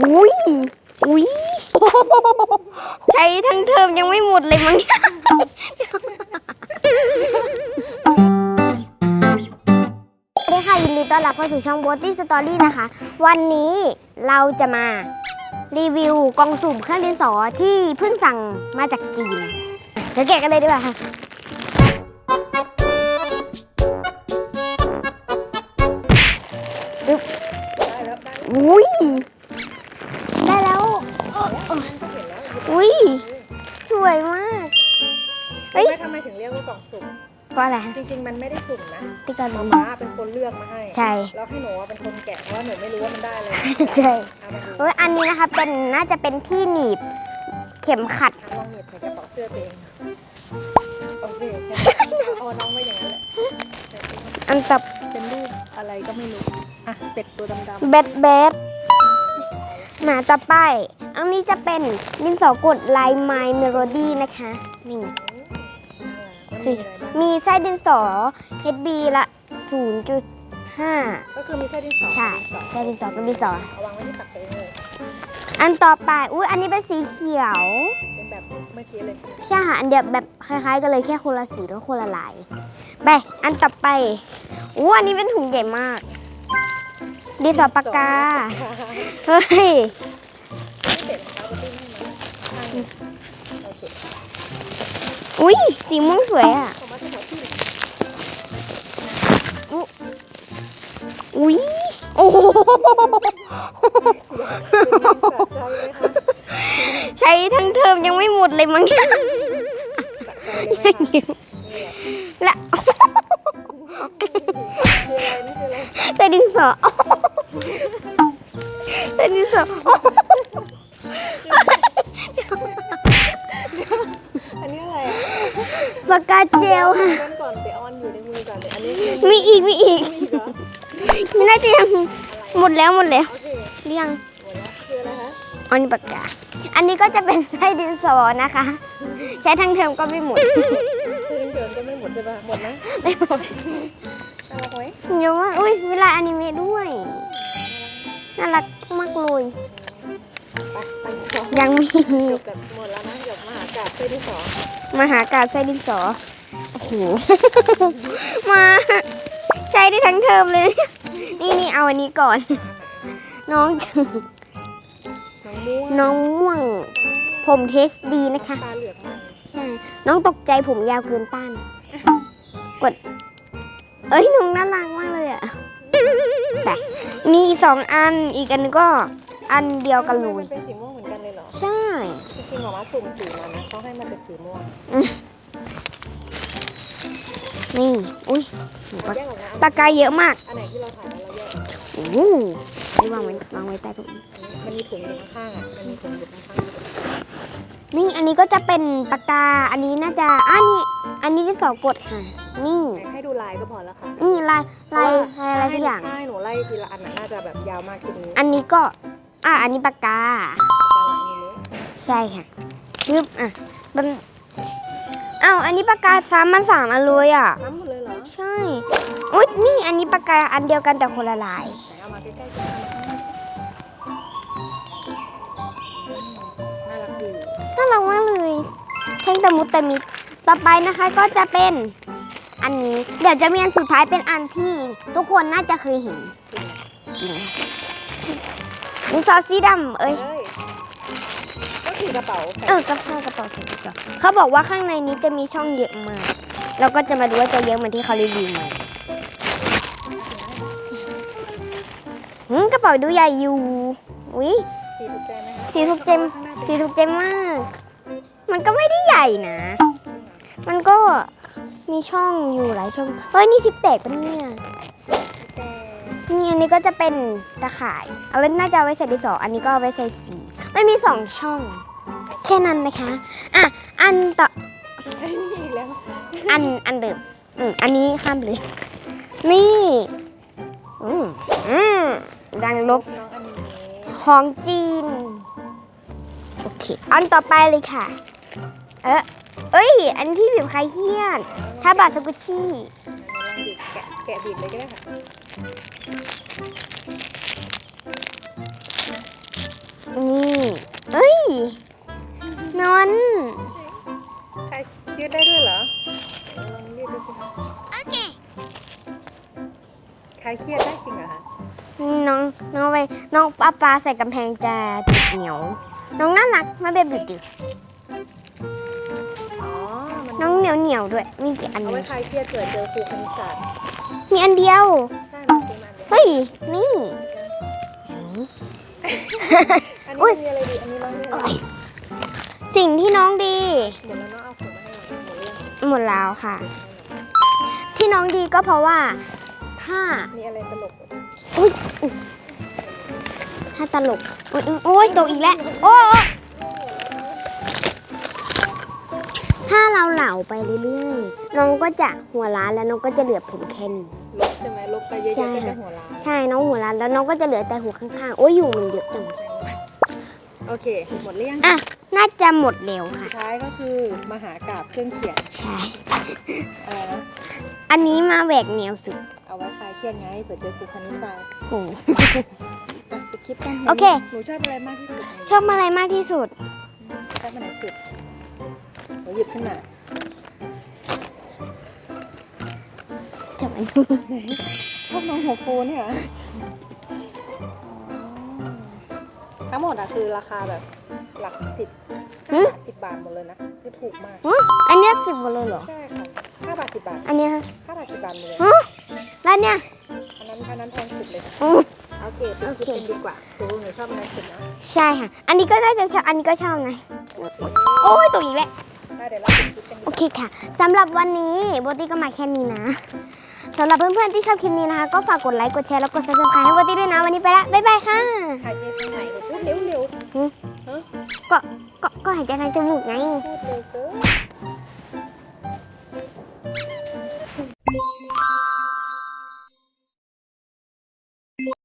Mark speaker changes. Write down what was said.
Speaker 1: อุ้ยอุ้ยใช้ทั้งเทอมยังไม่หมดเลยมั้งเนี่ยสวัสดีค่ะยินดีต้อนรับเข้าสู่ช่อง b o t y Story นะคะ วันนี้เราจะมารีวิวกล่องสุ่มเครื่องดินสอที่เพิ่งสั่งมาจากจีนเดี๋ยวแกะกันเลยดีกว่าค่ะอุ้ย
Speaker 2: ราะ
Speaker 1: อะไร
Speaker 2: จริง ๆ มันไม่ได้สุ่มนะ
Speaker 1: ติ๊กต็อก
Speaker 2: ป๊าเป็นคนเลือกมาให้
Speaker 1: ใช่
Speaker 2: แล้วให้หนูอะเป็นคนแกะเพราะว่าหนูไม่รู้ว่ามันได้อะไร
Speaker 1: ใช่
Speaker 2: เอามาดู
Speaker 1: เอ้ยอันนี้นะคะเป็นน่าจะเป็นที่หนีบเข็มขัด
Speaker 2: ลองหยิบใส่กระเป๋าเสื้อตัวเองโอเคเอาน้องไว้อย่างนั้นแหละ
Speaker 1: อันตับ
Speaker 2: เป็นรูปอะไรก็ไม่รู้อะเป็ดตัวดำ
Speaker 1: แบดแบดหมาต่อไปอันนี้จะเป็นดินสอกดลายไม้เมโลดี้นะคะนี่
Speaker 2: ๆมันมีอะไรบ้าง
Speaker 1: มีไส้ดินสอ HB ละ 0.5
Speaker 2: ก็คือมีไส้ดินสอ
Speaker 1: ใช่ไส้ดินสอกับดินสอ
Speaker 2: เอาวางไว้ที่ตักตัวเองเลย
Speaker 1: อันต่อไปอุ้ยอันนี้เป็นสีเขียว
Speaker 2: เป็นแบบเมื่อกี้เลย
Speaker 1: ใช่ค่ะอันเดียวแบบคล้ายๆกันเลยแค่คนละสีแล้วคนละลายไปอันต่อไปอู้อันนี้เป็นถุงใหญ่มากดินสอปากกาเฮ้ย
Speaker 2: อุ้
Speaker 1: ยสีม่วงสวยอะอุ้ยโอ้โห
Speaker 2: ใช้
Speaker 1: ทั้งเทอมยังไม่หมดเลยมั้งยั
Speaker 2: งยิ้มละ
Speaker 1: แต่ดินสอแต่ดินสอ ปากกาเจลค่ะ
Speaker 2: เล่นก่อนไปออนอยู่ในมือก่อนเลยอันนี้คือ
Speaker 1: มีอีกมีอีก
Speaker 2: มีอีกเหรอ
Speaker 1: ไม่น่าจะยังหมดแล้วหมดแล้ว
Speaker 2: โอเค
Speaker 1: เรียง
Speaker 2: หมดแล้วคืออะไรคะ
Speaker 1: อันนี้ปากกา อันนี้ก็จะเป็นไส้ดินสอนะคะ ใช้ทั้งเทอมก็ไม่หมด
Speaker 2: คือเดินก็ไม่หมดใช่ปะหมดไหม
Speaker 1: ไม่หมด
Speaker 2: เอาไว้
Speaker 1: เยอะมากอุ้ยเวลาอนิเมะด้วย น่ารักมากเลย
Speaker 2: ไปไปต่อ
Speaker 1: ยังมี
Speaker 2: เกือบกับหมดแล้วนะเกือบมหากาบเส้นที่สอง
Speaker 1: มหากาบไส้ดินสอ โอ้โห มาใช้ได้ทั้งเทอมเลย นี่นี่เอาอันนี้ก่อน น้องจ
Speaker 2: น้องม่วง
Speaker 1: น้องม่วง ผมเทสดีนะคะ ใช่ น้องตกใจผมยาวเกินต้าน กด เอ้ย น้องน่ารักมากเลยอะ แต่มีสองอัน อีกอันก็อันเดียวกันเล
Speaker 2: มั
Speaker 1: ย
Speaker 2: ริงๆหมอมาสุ่มสีมานะเขาให้มันเป็นสีม่วง
Speaker 1: นี่ อุ้ย
Speaker 2: เราแยกออกนะ
Speaker 1: ปากกาเยอะมาก
Speaker 2: อันไหนที่เราถ่ายแล้วเราแยกออก
Speaker 1: โอ้โหนี่วางไว้วางไว้ใต้ตรงนี้
Speaker 2: มันมีถุงอยู่ข้างๆอะมันมีถุงอยู่ข้างๆ
Speaker 1: นี่อันนี้ก็จะเป็นปากกา อันนี้น่าจะอันนี้ อันนี้ที่สองกดค่ะ นี่
Speaker 2: ให้ดูลายก็พอแล้วค่ะ
Speaker 1: นี่ลายลายลายอะไรสักอย่าง
Speaker 2: ให้หนูไล่ทีละอันน่ะน่าจะแบบยาวมากทีนี้
Speaker 1: อันนี้ก็ อะ อันนี้ปากกา
Speaker 2: จะหลังนี้เลย
Speaker 1: ใช่ค่ะชึบอะมันอ้าวอันนี้ปากกาซ้ำมันสามอันเลยอะ
Speaker 2: ซ้ำหมดเลยเหรอ
Speaker 1: ใช่อุ้ยนี่อันนี้ปากกาอันเดียวกันแต่คนละลาย
Speaker 2: ไหนเอามาใกล้ๆกันน่ารักดี
Speaker 1: น่ารักมากเลยเพลงตะมุตะมิดต่อไปนะคะก็จะเป็นอันนี้ เดี๋ยวจะมีอันสุดท้ายเป็นอันที่ทุกคนน่าจะเคยเห็นจริงมีซอสสีดำเอ้ย
Speaker 2: เอ้ย ก็คือกระเป๋าแขน
Speaker 1: เออกระเป๋ากระเป๋าใส่กระเป๋าเขาบอกว่าข้างในนี้จะมีช่องเยอะมากเราก็จะมาดูว่าจะเยอะเหมือนที่เขารีวิวไหมหืมกระเป๋าดูใหญ่อยู่อุ้ย
Speaker 2: สีถูกใจไหมคะ
Speaker 1: สีถูกใจสีถูกใจมาก มันก็ไม่ได้ใหญ่นะ มันก็มีช่องอยู่หลายช่องเฮ้ยนี่ซิปแตกปะเนี่ย
Speaker 2: แต่
Speaker 1: นี่อันนี้ก็จะเป็นตะข่าย เอาไว้น่าจะเอาไว้ใส่ดินสออันนี้ก็เอาไว้ใส่สี มันมีสองช่อง แค่นั้นนะคะ อะ อันต่อ
Speaker 2: อีกแล้ว
Speaker 1: อัน อันเดิม อืม อันนี้ข้ามเลย นี่ อืมอืมดังลบ
Speaker 2: น้องอันนี้
Speaker 1: ของจีน โอเค อันต่อไปเลยค่ะ เออเอ้ย อันที่บีบคลายเครียดทาบาสกุชี่
Speaker 2: ลองบีบแกะแกะบีบเลยก็ได้ค่ะ ใครเครียดได้จริงเหรอคะ
Speaker 1: น้องน้องไปน้องปลาปลาใส่กำแพงจะติดเหนียว น้องน่ารักไม่เป็นบิดดิ
Speaker 2: อ๋อมัน
Speaker 1: น้องเหนียวเหนียวๆด้วย มีกี่อัน
Speaker 2: เอาไว้
Speaker 1: เนี่ย
Speaker 2: คลายเครียดเผื่อเจอครูคณิตศาสตร์
Speaker 1: มีอันเดียว
Speaker 2: ใช่มันซื้อมาเดียว
Speaker 1: เฮ้ย นี่ อันนี้
Speaker 2: อัน
Speaker 1: อุ๊
Speaker 2: นี้
Speaker 1: ย
Speaker 2: มีอะไรดีอันนี้น้องมีอะไรดี
Speaker 1: สิ่งที่น้องดี
Speaker 2: หมดแล้วเนาะเอาขวดมาให้หน่อยหมดเรื่อง
Speaker 1: หมดแล้วค่ะ ที่น้องดีก็เพราะว่า ถ้า
Speaker 2: มีอะไรตลก
Speaker 1: อุ้ยอุ๊ยถ้าตลกอุ๊ยอุ๊ยโอ้ยตกอีกแล้วโอ้ยถ้าเราเหล่าไปเรื่อยๆน้องก็จะหัวล้านแล้วน้องก็จะเหลือผมแค่นี้
Speaker 2: ลบใช่ไหมลบไปเยอะ
Speaker 1: ใช่
Speaker 2: ๆก็จะหัวล้าน
Speaker 1: ใช่น้องหัวล้านแล้วน้องก็จะเหลือแต่หัวข้างๆโอ้ยอยู่มันเยอะจัง
Speaker 2: โอเคหมดเรื่อง
Speaker 1: อะน่าจะหมดเร็วค่ะ
Speaker 2: สุดท้ายก็คือมหากราบเครื่องเขียน
Speaker 1: ใช่
Speaker 2: อะไรนะ
Speaker 1: อันนี้มาแหวกแนวสุด
Speaker 2: เอาไว้คลายเครียดไงเผื่อเจอครูคณิตศาสตร์
Speaker 1: โอ้โห
Speaker 2: อะไปคิดกัน
Speaker 1: โอเค
Speaker 2: หนูชอบอะไรมากที่สุด
Speaker 1: ชอบอะไรมากที่สุด
Speaker 2: ชอบอันไหนสุดหนูหยิบขึ้นมา
Speaker 1: ชอบอันนี้
Speaker 2: ชอบน้องหัวฟูเนี่ยเหรออ๋อทั้งหมดอะคือราคาแบบหลักสิบห้าบาทสิบบาทหมดเลยนะ คือถูกมาก
Speaker 1: ฮะอันเนี้ยสิบหมดเลยเหรอ
Speaker 2: ใช่ค่ะ ห้าบาทสิบบาท
Speaker 1: อันเนี้ยฮะ
Speaker 2: ห้าบาทสิบบาทหมดเลย
Speaker 1: ฮะแล้วเนี่ย
Speaker 2: อันนั้นอันนั้นแพงสุดเลย
Speaker 1: อืม
Speaker 2: โอเคไป
Speaker 1: โอ
Speaker 2: คิด
Speaker 1: เค
Speaker 2: กันดีกว่าครูหนูชอบอันไหนสุดนะ
Speaker 1: ใช่ค่ะ อันนี้ก็น่าจะชอบอันนี้ก็ชอบนะ โอ้ยตกอีกแล้ว
Speaker 2: ได้เดี๋ยวเราไปคิดกันดี
Speaker 1: โอกเค
Speaker 2: ว่า
Speaker 1: ค่ะ สำหรับวันนี้โบตี้ก็มาแค่นี้นะ สำหรับเพื่อนๆที่ชอบคลิปนี้นะคะ ก็ฝากกดไลค์ กดแชร์ แล้วกด subscribe ให้โบตี้ด้วยนะ วันนี้ไปละ บ๊ายบายค่ะ
Speaker 2: หายใจทางไหนหนูพูดเร็วเร็ว
Speaker 1: หืม
Speaker 2: ฮะ
Speaker 1: ก็ ก็ก็หายใจทางจมูกไง
Speaker 2: พูดเร็ว